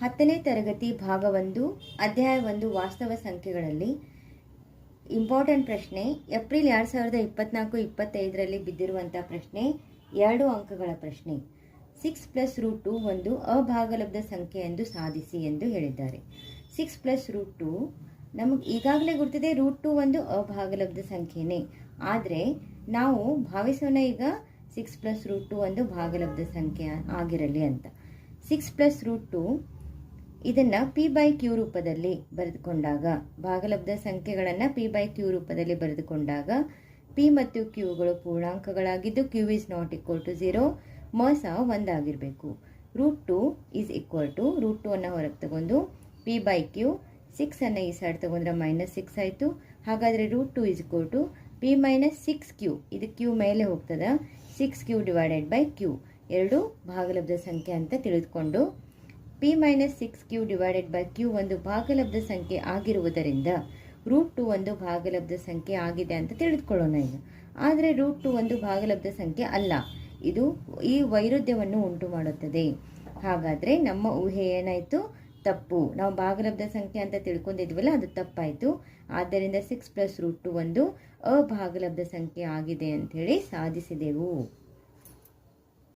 ಹತ್ತನೇ ತರಗತಿ ಭಾಗ ಒಂದು ಅಧ್ಯಾಯ ಒಂದು ವಾಸ್ತವ ಸಂಖ್ಯೆಗಳಲ್ಲಿ ಇಂಪಾರ್ಟೆಂಟ್ ಪ್ರಶ್ನೆ, ಏಪ್ರಿಲ್ ಎರಡು ಸಾವಿರದ ಇಪ್ಪತ್ನಾಲ್ಕು ಇಪ್ಪತ್ತೈದರಲ್ಲಿ ಬಿದ್ದಿರುವಂಥ ಪ್ರಶ್ನೆ, ಎರಡು ಅಂಕಗಳ ಪ್ರಶ್ನೆ. ಸಿಕ್ಸ್ ಪ್ಲಸ್ ರೂಟ್ ಟು ಒಂದು ಅಭಾಗಲಬ್ಧ ಸಂಖ್ಯೆ ಎಂದು ಸಾಧಿಸಿ ಎಂದು ಹೇಳಿದ್ದಾರೆ. ಸಿಕ್ಸ್ ಪ್ಲಸ್ ರೂಟ್ ಟು ನಮಗೆ ಈಗಾಗಲೇ ಗೊತ್ತಿದೆ ರೂಟ್ ಟು ಒಂದು ಅಭಾಗಲಬ್ಧ ಸಂಖ್ಯೆನೇ. ಆದರೆ ನಾವು ಭಾವಿಸೋಣ ಈಗ ಸಿಕ್ಸ್ ಪ್ಲಸ್ ರೂಟ್ ಟು ಒಂದು ಭಾಗಲಬ್ಧ ಸಂಖ್ಯೆ ಆಗಿರಲಿ ಅಂತ. ಸಿಕ್ಸ್ ಪ್ಲಸ್ ರೂಟ್ ಟು ಇದನ್ನು ಪಿ ಬೈ ಕ್ಯೂ ರೂಪದಲ್ಲಿ ಬರೆದುಕೊಂಡಾಗ, ಭಾಗಲಬ್ಧ ಸಂಖ್ಯೆಗಳನ್ನು ಪಿ ಬೈ ಕ್ಯೂ ರೂಪದಲ್ಲಿ ಬರೆದುಕೊಂಡಾಗ ಪಿ ಮತ್ತು ಕ್ಯೂಗಳು ಪೂರ್ಣಾಂಕಗಳಾಗಿದ್ದು Q is not equal to zero ಮ ಸಹ ಒಂದಾಗಿರಬೇಕು. Root two is equal to root two ಅನ್ನು ಹೊರಗೆ ತಗೊಂಡು ಪಿ ಬೈ ಕ್ಯೂ ಸಿಕ್ಸನ್ನು ಈ ಸೈಡ್ ತಗೊಂಡ್ರೆ ಮೈನಸ್ ಸಿಕ್ಸ್ ಆಯಿತು. ಹಾಗಾದರೆ root two is equal to P minus six Q ಇದು ಕ್ಯೂ ಮೇಲೆ ಹೋಗ್ತದೆ. Six Q divided by Q ಎರಡು ಭಾಗಲಬ್ಧ ಸಂಖ್ಯೆ ಅಂತ ತಿಳಿದುಕೊಂಡು P minus six Q divided by Q ಒಂದು ಭಾಗಲಬ್ಧ ಸಂಖ್ಯೆ ಆಗಿರುವುದರಿಂದ ರೂಟ್ ಟು ಒಂದು ಭಾಗಲಬ್ಧ ಸಂಖ್ಯೆ ಆಗಿದೆ ಅಂತ ತಿಳಿದುಕೊಳ್ಳೋಣ ಈಗ. ಆದರೆ ರೂಟ್ ಟು ಒಂದು ಭಾಗಲಬ್ಧ ಸಂಖ್ಯೆ ಅಲ್ಲ. ಇದು ಈ ವೈರುಧ್ಯವನ್ನು ಉಂಟು ಮಾಡುತ್ತದೆ. ಹಾಗಾದರೆ ನಮ್ಮ ಊಹೆ ಏನಾಯಿತು? ತಪ್ಪು. ನಾವು ಭಾಗಲಬ್ಧ ಸಂಖ್ಯೆ ಅಂತ ತಿಳ್ಕೊಂಡಿದ್ವಲ್ಲ, ಅದು ತಪ್ಪಾಯಿತು. ಆದ್ದರಿಂದ ಸಿಕ್ಸ್ ಪ್ಲಸ್ ರೂಟ್ ಟು ಒಂದು ಅಭಾಗಲಬ್ಧ ಸಂಖ್ಯೆ ಆಗಿದೆ ಅಂಥೇಳಿ ಸಾಧಿಸಿದೆವು.